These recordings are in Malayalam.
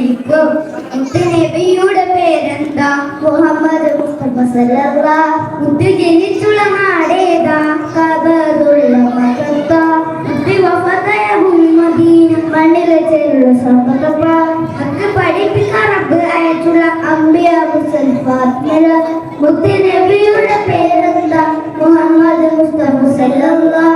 വിളിക്കും. നബിയുടെ പേരെന്താ? മുഹമ്മദ് മുസ്തഫ സല്ലല്ലാ. ഇത് ജനിച്ചുള്ള നാടേതാ? കബറുള്ള മകത്താ ഇത് വഫതായ മദീന മണ്ണിൽ ചേരുള്ള സമ്പതപ്പ അത് പഠിപ്പിക്കാൻ റബ്ബ് അയച്ചുള്ള അമ്പിയ മുസൽ ഫാത്തിമ മുത്ത് നബിയുടെ പേരെന്താ? മുഹമ്മദ് മുസ്തഫ സല്ലല്ലാ.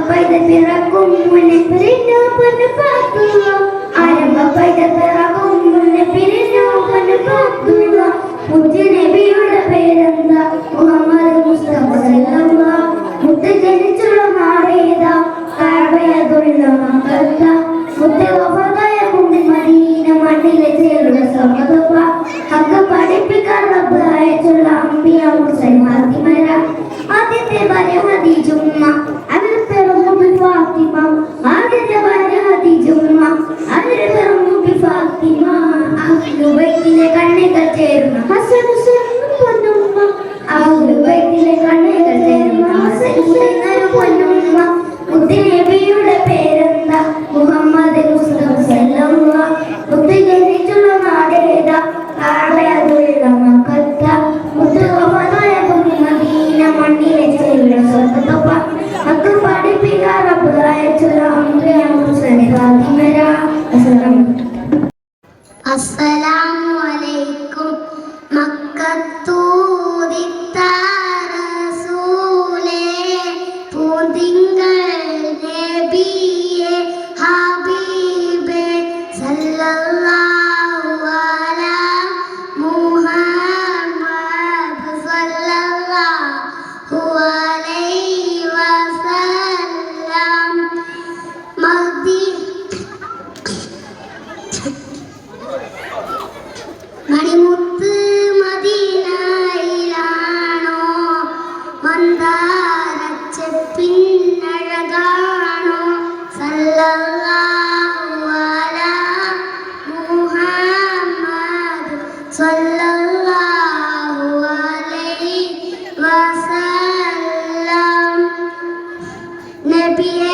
ربيت بربكم ونفرنا فنفاكم أنا ربيت بربكم சொந்த தப்பா அங்கு படிப்பினார் அப்பதாயிரத்துல அன்று அங்கு சென்றார்கள் മണിമുത്ത് മദീനയിലാണോ? മന്ദാരച്ചെപ്പിന്നഴകാണോ സല്ലല്ലാഹു അല മുഹമ്മദ് സല്ലല്ലാഹു അലൈഹി വസല്ലം. നബിയെ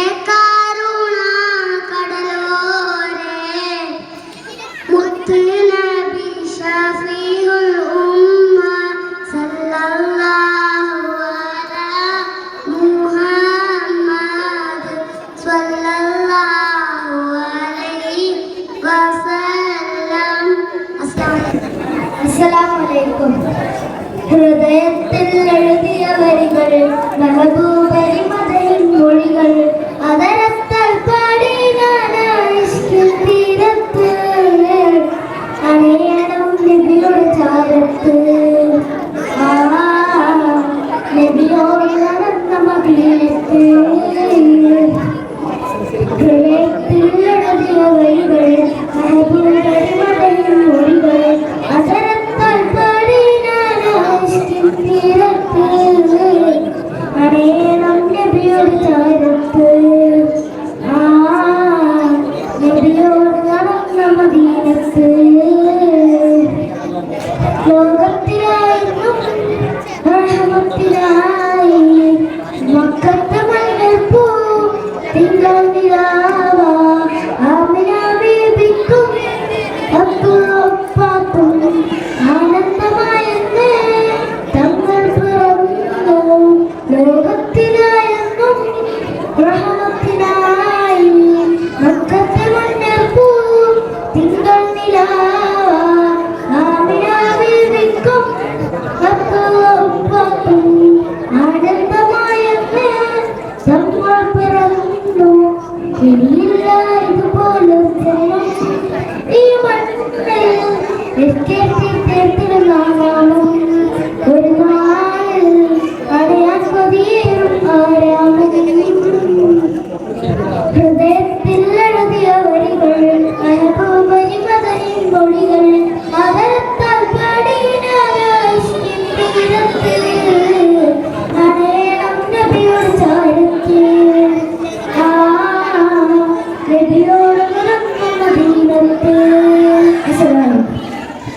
ഹൃദയത്തിൽ എഴുതിയ വരികൾ മെഹബൂബരി മതയിൽ മൊഴികൾ.